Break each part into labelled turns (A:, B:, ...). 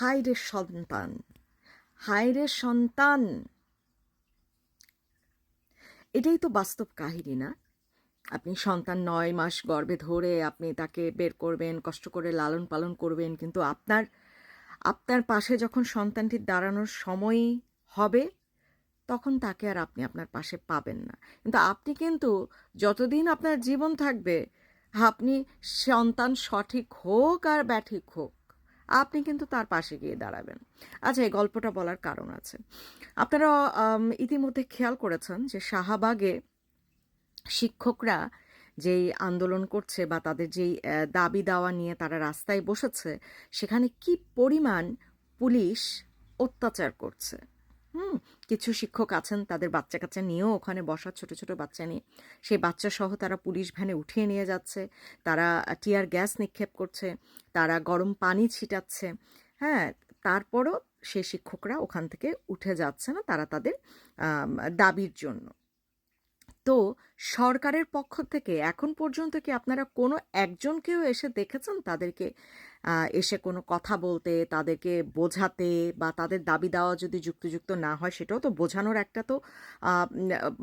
A: হায়রে সন্তান হায়রে সন্তান। এটাই তো বাস্তব কাহিনী না? আপনি সন্তান নয় মাস গর্ভে ধরে আপনি তাকে বের করবেন, কষ্ট করে লালন পালন করবেন, কিন্তু আপনার আপনার পাশে যখন সন্তানটির দাঁড়ানোর সময় হবে, তখন তাকে আর আপনি আপনার পাশে পাবেন না। কিন্তু আপনি কিন্তু যতদিন আপনার জীবন থাকবে, আপনি সন্তান সঠিক হোক আর ব্যাঠিক হোক আপনি কিন্তু তার পাশে গিয়ে দাঁড়াবেন। আচ্ছা এই গল্পটা বলার কারণ আছে। আপনারা ইতিমধ্যে খেয়াল করেছেন যে শাহবাগে শিক্ষকরা যেই আন্দোলন করছে বা তাদের যেই দাবি দাওয়া নিয়ে তারা রাস্তায় বসেছে, সেখানে কি পরিমাণ পুলিশ অত্যাচার করছে? হুম, কিছু শিক্ষক আছেন, তাদের বাচ্চা কাচ্চা নিয়েও ওখানে বসা ছোট ছোট বাচ্চা নিয়ে সেই বাচ্চা সহ তারা পুলিশ ভ্যানে উঠিয়ে নিয়ে যাচ্ছে, তারা টিয়ার গ্যাস নিক্ষেপ করছে, তারা গরম পানি ছিটাচ্ছে। হ্যাঁ তারপরও সেই শিক্ষকরা ওখান থেকে উঠে যাচ্ছে না, তারা তাদের দাবির জন্য। তো সরকারের পক্ষ থেকে এখন পর্যন্ত কি আপনারা কোনো একজনকেও এসে দেখেছেন তাদেরকে এসে কোনো কথা বলতে, তাদেরকে বোঝাতে বা তাদের দাবি দেওয়া যদি যুক্তিযুক্ত না হয় সেটাও তো বোঝানোর একটা তো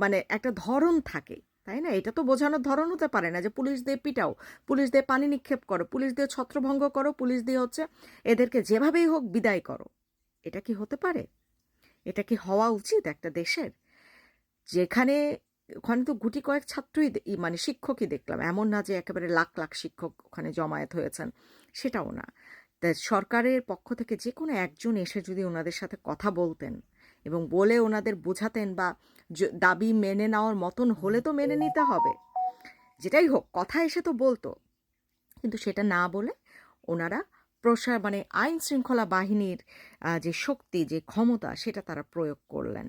A: মানে একটা ধরন থাকে, তাই না? এটা তো বোঝানোর ধরন হতে পারে না যে পুলিশ দিয়ে পিটাও, পুলিশ দিয়ে পানি নিক্ষেপ করো, পুলিশ দিয়ে ছত্রভঙ্গ করো, পুলিশ দিয়ে হচ্ছে এদেরকে যেভাবেই হোক বিদায় করো। এটা কি হতে পারে? এটা কি হওয়া উচিত একটা দেশের? যেখানে ওখানে তো গুটি কয়েক ছাত্রই মানে শিক্ষকই দেখলাম। এমন না যে একেবারে লাখ লাখ শিক্ষক ওখানে জমায়েত হয়েছেন, সেটাও না। সরকারের পক্ষ থেকে যে কোনো একজন এসে যদি ওনাদের সাথে কথা বলতেন এবং বলে ওনাদের বোঝাতেন বা দাবি মেনে নেওয়ার মতন হলে তো মেনে নিতে হবে। যেটাই হোক, কথা এসে তো বলতো। কিন্তু সেটা না বলে ওনারা প্রসার মানে আইন শৃঙ্খলা বাহিনীর যে শক্তি, যে ক্ষমতা, সেটা তারা প্রয়োগ করলেন।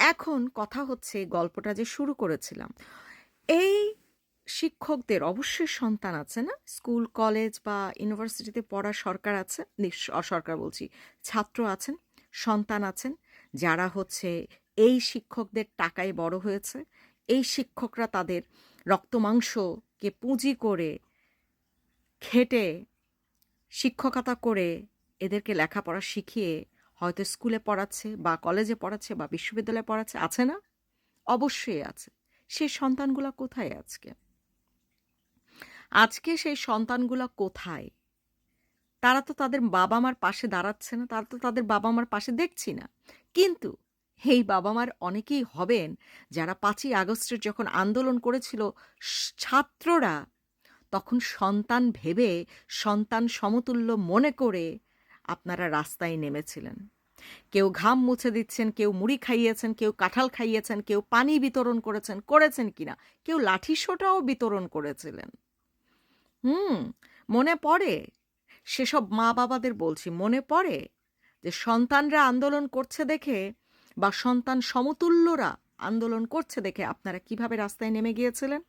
A: এখন কথা হচ্ছে গল্পটা যে শুরু করেছিলাম। এই শিক্ষকদের অবশ্যই সন্তান আছে না? স্কুল, কলেজ বা ইউনিভার্সিটিতে পড়া সরকার আছে? সরকার বলছি। ছাত্র আছেন, সন্তান আছেন, যারা হচ্ছে এই শিক্ষকদের টাকায় বড় হয়েছে। এই শিক্ষকরা তাদের রক্তমাংসকে পুঁজি করে খেটে, শিক্ষকতা করে এদেরকে লেখাপড়া শিখিয়ে হয়তো স্কুলে পড়াচ্ছে বা কলেজে পড়াচ্ছে বা বিশ্ববিদ্যালয়ে পড়াচ্ছে, আছে না? অবশ্যই আছে। সে সন্তানগুলা কোথায় আজকে? আজকে সেই সন্তানগুলা কোথায়? তারা তো তাদের বাবা মার পাশে দাঁড়াচ্ছে না, তারা তো তাদের বাবা মার পাশে দেখছি না। কিন্তু এই বাবা মার অনেকেই হবেন যারা পাঁচই আগস্টের যখন আন্দোলন করেছিল ছাত্ররা, তখন সন্তান ভেবে সন্তান সমতুল্য মনে করে আপনারা রাস্তায় নেমেছিলেন। কেউ ঘাম মুছে দিচ্ছেন, কেউ মুড়ি খাইয়েছেন, কেউ কাঁঠাল খাইয়েছেন, কেউ পানি বিতরণ করেছেন করেছেন কিনা? কেউ লাঠি সোটাও বিতরণ করেছিলেন। হুম, মনে পড়ে? সেসব মা বাবাদের বলছি, মনে পড়ে? যে সন্তানরা আন্দোলন করছে দেখে বা সন্তান সমতুল্যরা আন্দোলন করছে দেখে আপনারা কীভাবে রাস্তায় নেমে গিয়েছিলেন?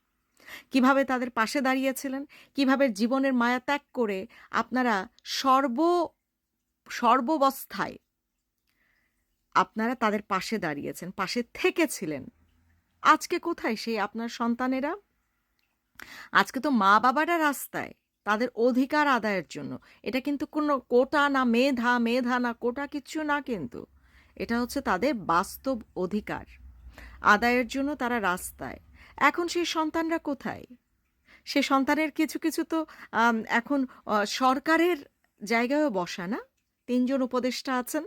A: কীভাবে তাদের পাশে দাঁড়িয়েছিলেন? কীভাবে জীবনের মায়া ত্যাগ করে আপনারা সর্ব সর্ববস্থায় আপনারা তাদের পাশে দাঁড়িয়েছেন, পাশে থেকেছিলেন। আজকে কোথায় সেই আপনার সন্তানেরা? আজকে তো মা বাবারা রাস্তায়, তাদের অধিকার আদায়ের জন্য। এটা কিন্তু কোনো কোটা না, মেধা মেধা না, কোটা কিচ্ছু না কিন্তু। এটা হচ্ছে তাদের বাস্তব অধিকার আদায়ের জন্য তারা রাস্তায়। এখন সেই সন্তানরা কোথায়? সে সন্তানের কিছু কিছু তো এখন সরকারের জায়গায়ও বসা না? তিনজন উপদেষ্টা আছেন।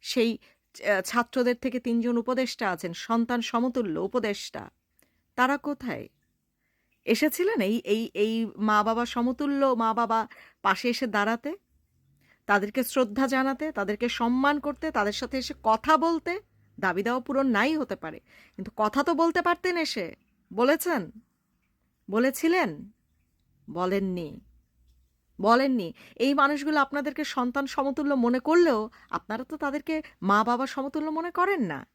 A: সেই ছাত্রদের থেকে তিনজন উপদেষ্টা আছেন, সন্তান সমতুল্য উপদেষ্টা। তারা কোথায়? এসেছিলেন এই এই এই মা বাবা সমতুল্য মা বাবা পাশে এসে দাঁড়াতে? তাদেরকে শ্রদ্ধা জানাতে, তাদেরকে সম্মান করতে, তাদের সাথে এসে কথা বলতে? দাবি দেওয়া পূরণ নাই হতে পারে। কিন্তু কথা তো বলতে পারতেন এসে। বলেছেন? বলেছিলেন? বলেননি। বলেননি। এই মানুষগুলো আপনাদেরকে সন্তান সমতুল্য মনে করলেও আপনারা তো তাদেরকে মা বাবা সমতুল্য মনে করেন না।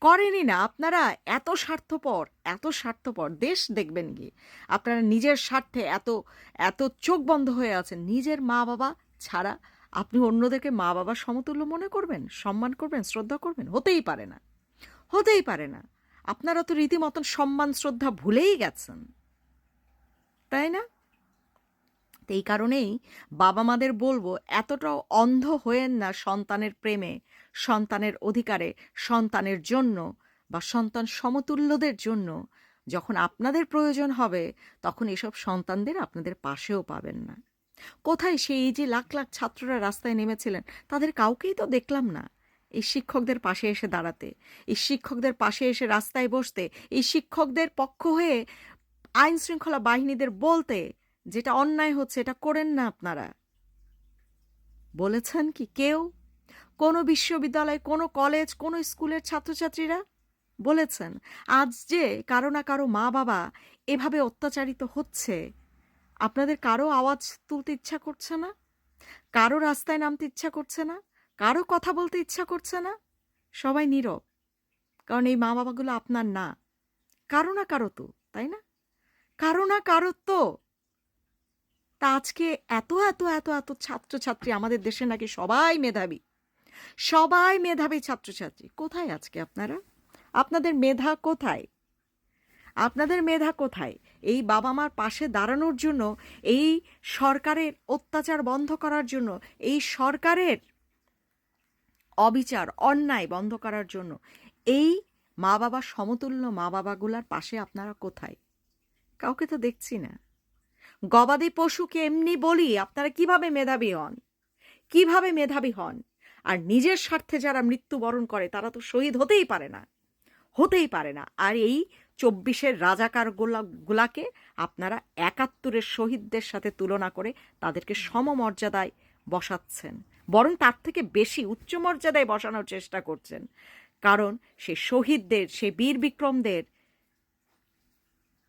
A: করেনই না। আপনারা এত স্বার্থপর এত স্বার্থপর। দেশ দেখবেন কি আপনারা নিজের স্বার্থে এত এত চোখ বন্ধ হয়ে আছেন। নিজের মা বাবা ছাড়া আপনি অন্যদেরকে মা বাবা সমতুল্য মনে করবেন? সম্মান করবেন? শ্রদ্ধা করবেন? হতেই পারে না। হতেই পারে না। আপনারা তো রীতিমতন সম্মান, শ্রদ্ধা ভুলেই গেছেন। তাই না? এই কারণেই বাবা মাদের বলব, এতটাও অন্ধ হয়েন না সন্তানের প্রেমে, সন্তানের অধিকারে, সন্তানের জন্য বা সন্তান সমতুল্যদের জন্য। যখন আপনাদের প্রয়োজন হবে, তখন এসব সন্তানদের আপনাদের পাশেও পাবেন না। কোথায় সেই যে লাখ লাখ ছাত্ররা রাস্তায় নেমেছিলেন, তাদের কাউকেই তো দেখলাম না। এই শিক্ষকদের পাশে এসে দাঁড়াতে, এই শিক্ষকদের পাশে এসে রাস্তায় বসতে, এই শিক্ষকদের পক্ষ হয়ে আইন শৃঙ্খলা বাহিনীদের বলতে যেটা অন্যায় হচ্ছে, এটা করেন না আপনারা। বলেছেন কি কেউ? কোনো বিশ্ববিদ্যালয়, কোনো কলেজ, কোনো স্কুলের ছাত্রছাত্রীরা? বলেছেন। আজ যে কারও না কারও মা বাবা এভাবে অত্যাচারিত হচ্ছে, আপনাদের কারও আওয়াজ তুলতে ইচ্ছা করছে না? কারও রাস্তায় নামতে ইচ্ছা করছে না? কারও কথা বলতে ইচ্ছা করছে না? সবাই নীরব, কারণ এই মা বাবাগুলো আপনার না। কারও না কারও তো, তাই না? কারও না কারও তো। তা আজকে এত এত এত এত ছাত্রছাত্রী আমাদের দেশে নাকি সবাই মেধাবী। সবাই মেধাবী ছাত্রছাত্রী। কোথায় আজকে আপনারা? আপনাদের মেধা কোথায়? আপনাদের মেধা কোথায়? এই বাবা মার পাশে দাঁড়ানোর জন্য, এই সরকারের অত্যাচার বন্ধ করার জন্য, এই সরকারের অবিচার, অন্যায় বন্ধ করার জন্য, এই মা বাবা সমতুল্য মা বাবাগুলার পাশে আপনারা কোথায়? কাউকে তো দেখছি না। গবাদি পশুকে এমনি বলি, আপনারা কীভাবে মেধাবী হন? কীভাবে মেধাবী হন? আর নিজের স্বার্থে যারা মৃত্যুবরণ করে, তারা তো শহীদ হতেই পারে না। হতেই পারে না। আর এই চব্বিশের রাজাকার গোলা, গুলাকে আপনারা একাত্তরের শহীদদের সাথে তুলনা করে তাদেরকে সমমর্যাদায় বসাচ্ছেন। বরং তার থেকে বেশি উচ্চ মর্যাদায় বসানোর চেষ্টা করছেন। কারণ সে শহীদদের, সে বীর বিক্রমদের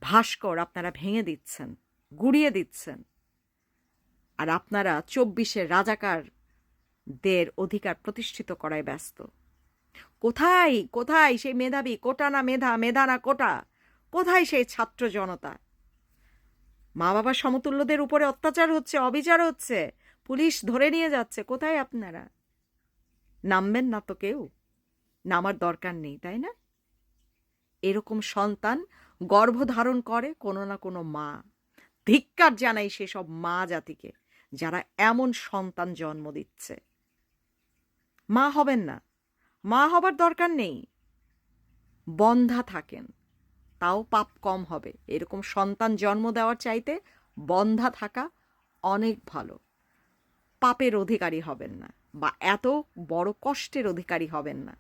A: ভাস্কর আপনারা ভেঙে দিচ্ছেন। গুড়িয়ে দিচ্ছেন। আর আপনারা চব্বিশের রাজাকারদের অধিকার প্রতিষ্ঠিত করায় ব্যস্ত। কোথায় কোথায় সেই মেধাবী? কোটা না মেধা? মেধা না কোটা? কোথায় সেই ছাত্র জনতা? মা বাবা সমতুল্যদের উপরে অত্যাচার হচ্ছে, অবিচার হচ্ছে। পুলিশ ধরে নিয়ে যাচ্ছে। কোথায় আপনারা? নামবেন না তো কেউ। নামার দরকার নেই, তাই না? এরকম সন্তান গর্ভধারণ করে কোনো না কোনো মা। ধিক্কার জানাই সেসব মা জাতিকে, যারা এমন সন্তান জন্ম দিচ্ছে। মা হবেন না। মা হবার দরকার নেই। বন্ধা থাকেন, তাও পাপ কম হবে। এরকম সন্তান জন্ম দেওয়ার চাইতে বন্ধা থাকা অনেক ভালো। পাপের অধিকারী হবেন না বা এত বড় কষ্টের অধিকারী হবেন না।